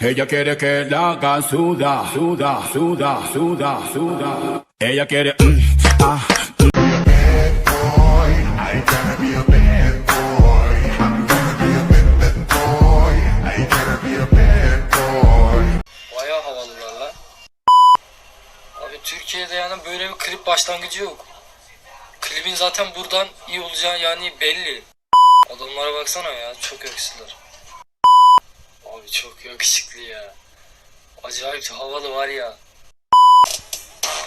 Ella quiere que la haga suda, suda, suda, suda, suda. Ella quiere, mm, ah, lan. Abi Türkiye'de yani böyle bir klip başlangıcı yok. Klibin zaten buradan iyi olacağı yani belli. Adamlara baksana ya çok yakışıklılar. Çok yakışıklı ya. Acayip havalı var ya.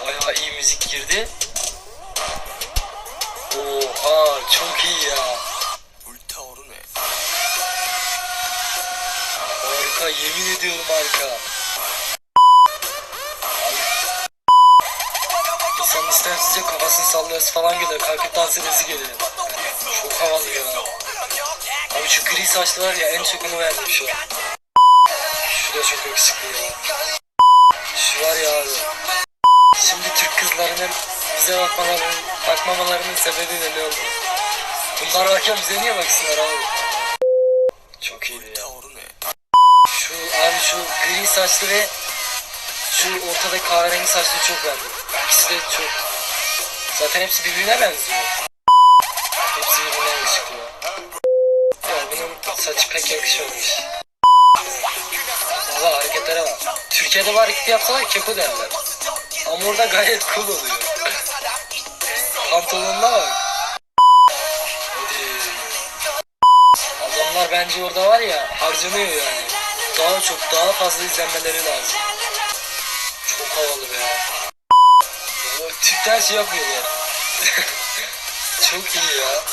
Bayağı iyi müzik girdi. Oha çok iyi ya. Harika yemin ediyorum harika. İnsan istemsizce kafasını sallıyorsa falan geliyor. Kalkıp dans edesi geliyor. Çok havalı ya. Abi şu gri saçlı var ya en çok onu verdim şu an. Çok yakışıklı ya. Şu var ya abi. Şimdi Türk kızlarının bize bakmalarının, bakmamalarının sebebi belli oldu. Bunlar varken bize niye baksınlar abi? Çok iyiydi ya. Şu abi şu gri saçlı ve şu ortadaki kahverengi saçlı çok beğendim. İkisi de çok. Zaten hepsi birbirine benziyor. Hepsi birbirine yakışıklı. Ya bunun saçı pek yakışmamış. Hareketlere bak. Türkiye'de bu hareketi yapsalar keko derler. Ama orada gayet cool oluyor. Pantolonuna bak. Adamlar bence orada var ya harcanıyor yani. Daha çok daha fazla izlenmeleri lazım. Çok havalı be. Türkler şey yapıyorlar. çok iyi ya.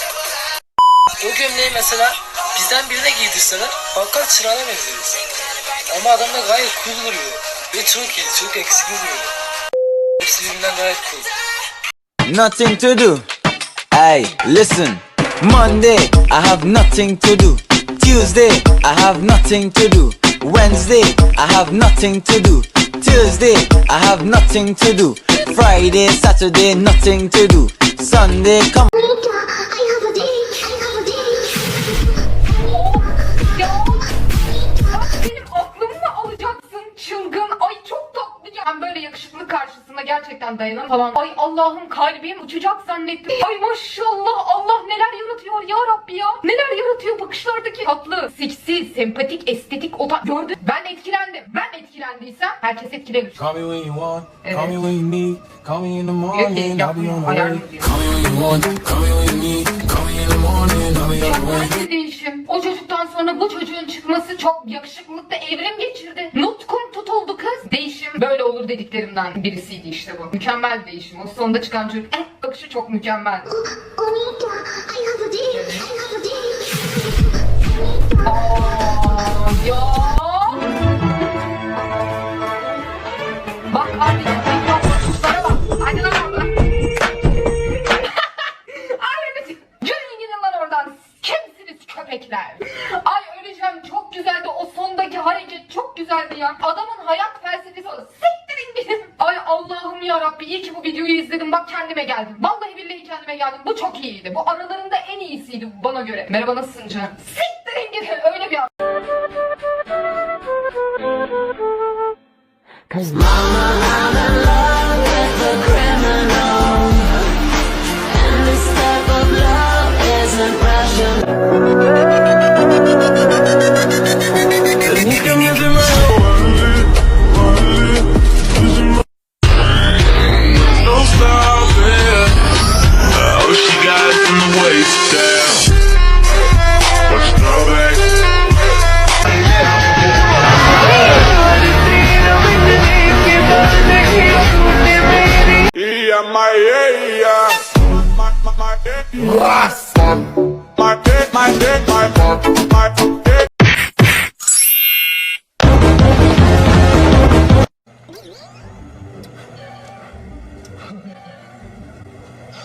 O gömleği mesela bizden birine giydirseler bakkal çırağına benzeriz. Ama adam da gayet cool duruyor. Ve çok iyi, çok yakışıklı duruyor. Hepsi birbirinden gayet cool. nothing to do. Hey, listen. Monday, I have nothing to do. Tuesday, I have nothing to do. Wednesday, I have nothing to do. Thursday, I have nothing to do. Friday, Saturday, nothing to do. Sunday, come. Monica, I have a date. Gerçekten dayanam falan. Ay Allah'ım kalbim uçacak zannettim. Ay maşallah Allah neler yaratıyor ya Rabbi ya. Neler yaratıyor bakışlardaki tatlı, seksi, sempatik, estetik o ta- Gördün ben etkilendim. Ben etkilendiysem herkes etkilenir. Call me when you want, call me when you need, call me in the morning, I'll be on the way. Call me when you want, call me when you need, call me in the morning, I'll be on the way. Çok bir değişim. O çocuktan sonra bu çocuğun çıkması çok yakışıklılıkta evrim geçirdi. Nutkum tutuldu kız. Değişim böyle olur dediklerimden birisiydi işte bu. Mükemmel bir değişim. O sonunda çıkan çocuk eh bakışı çok mükemmel. I have a date. I have a date. Ya Rabbi iyi ki bu videoyu izledim. Bak kendime geldim. Vallahi billahi kendime geldim. Bu çok iyiydi. Bu aralarında en iyisiydi bana göre. Merhaba nasılsın canım? Siktirin gidin. Öyle bir Don't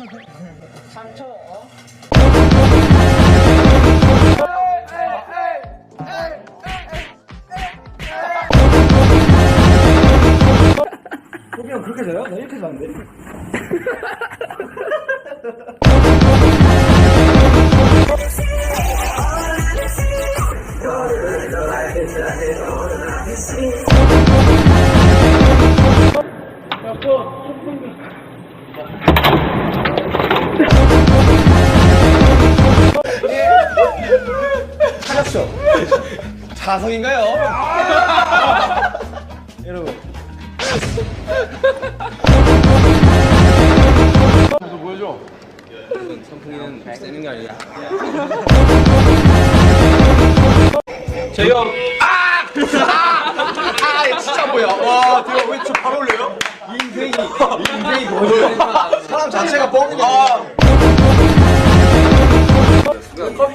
3초 어? 호빈 형 그렇게 자요? 나 이렇게 자는데 야, 뭐, 사성인가요? 여러분. 좀 보여줘. 선풍이는 세는 게 아니야. 제형 아! 아! 진짜 뭐야? 와, 대박. 왜저 바로 올려요? 인생이 인생이 뭐예요? 사람 자체가 뻥이네. 아.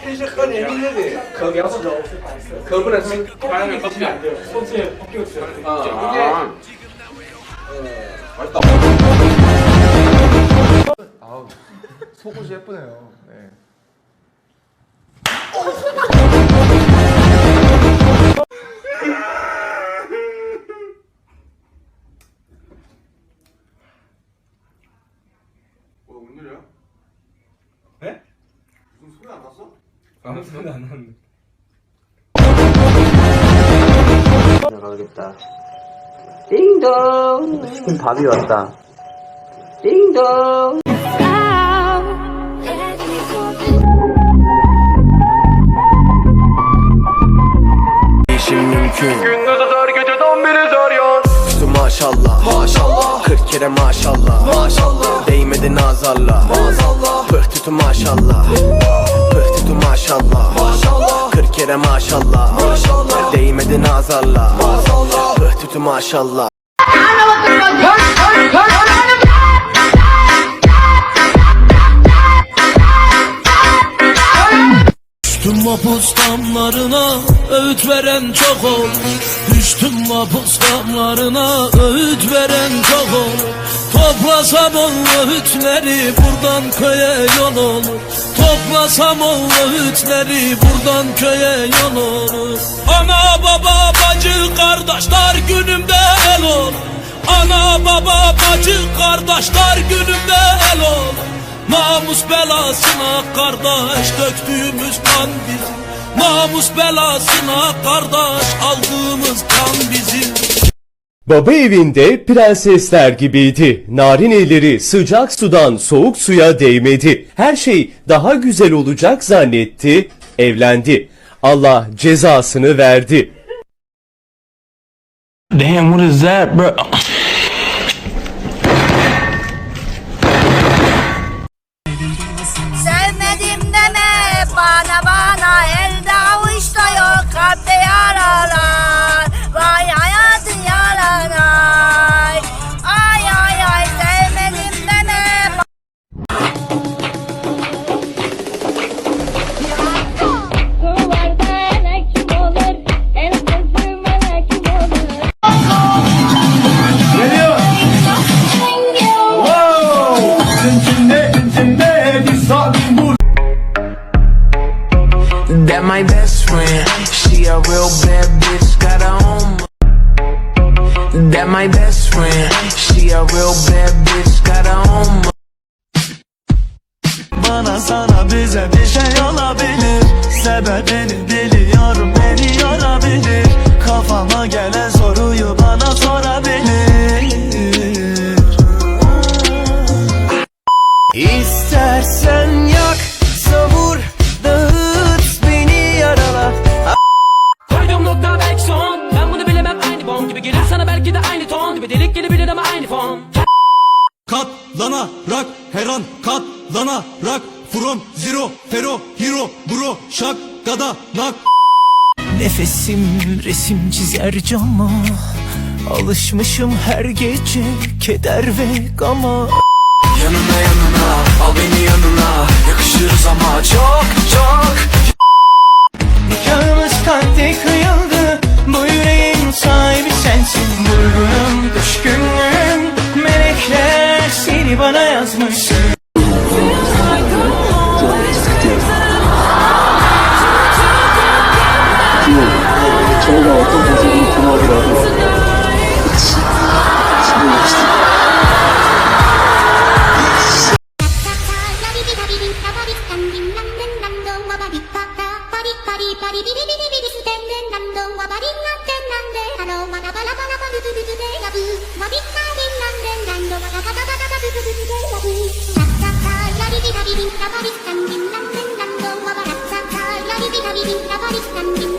这是喝年轻的脸，可描述，可不能吃，反正不吃两个，说吃就吃，啊，呃，玩倒。 아우 속옷이 예쁘네요. 네. 밥이 왔다. 띵동. işim mümkün Gündüz azar gece don biri zar yan Üstü maşallah Maşallah 40 kere maşallah Maşallah Değmedi nazarla Maazallah Pıh tütü maşallah Tütü maşallah. Maşallah. 40 kere maşallah. Maşallah. Değmedi nazarla Maazallah Pıh tütü maşallah. Düştüm mapus damlarına öğüt veren çok ol. Düştüm mapus damlarına öğüt veren çok ol. Toplasam o öğütleri buradan köye yol olur Toplasam o öğütleri buradan köye yol olur Ana baba bacı kardeşler günümde el ol Ana baba bacı kardeşler günümde el ol Namus belasına kardeş döktüğümüz kan bizim. Namus belasına kardeş aldığımız kan bizim Baba evinde prensesler gibiydi. Narin elleri sıcak sudan soğuk suya değmedi. Her şey daha güzel olacak zannetti. Evlendi. Allah cezasını verdi. Damn what is that bro? That my best friend. She a real bad bitch got her own Bana sana bize bir şey olabilir. Sebebini biliyorum beni yorabilir. Kafama gelen soruyu bana sorabilir. İstersen Nefesim resim çizer cama. Alışmışım her gece keder ve gama. Yanına yanına al beni yanına. Yakışırız ama çok çok. Nikahımız kalpte kıyıldı. Bu yüreğin sahibi sensin. Vurgunum, düşkünlüğüm Melekler seni bana yazmış リパリビリビリビリス天然なんどんはバリンなんてなんであのまだバラバラバルブルブでやぶわびっかびんなんでランドまだバタバタバルブルブでやぶラッサッたーラリビびビんらばりっかんびんなんでなんどんはバラったったやりびビびりんらばりっかンびん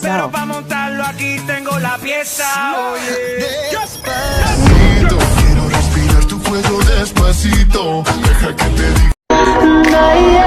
Pero para montarlo aquí tengo la pieza. Despacito, quiero respirar tu cuello despacito. Deja que te diga.